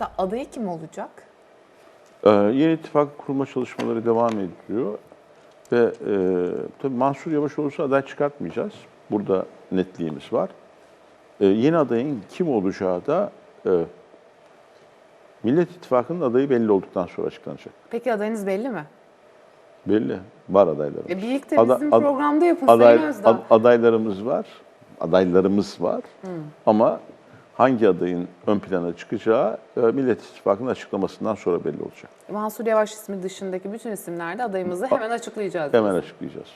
olursa adayı kim olacak? Ee, yeni ittifak kurma çalışmaları devam ediliyor. Ve e, tabii Mansur Yavaş olursa aday çıkartmayacağız. Burada netliğimiz var. Ee, yeni adayın kim olacağı da e, Millet İttifakı'nın adayı belli olduktan sonra açıklanacak. Peki adayınız belli mi? Belli. Var adaylarımız. E, birlikte Ada- bizim ad- programda yapın aday, ad- adaylarımız var. Adaylarımız var. Ama hangi adayın ön plana çıkacağı e, Millet İttifakı'nın açıklamasından sonra belli olacak. Mansur Yavaş ismi dışındaki bütün isimlerde adayımızı hemen açıklayacağız. Hemen açıklayacağız.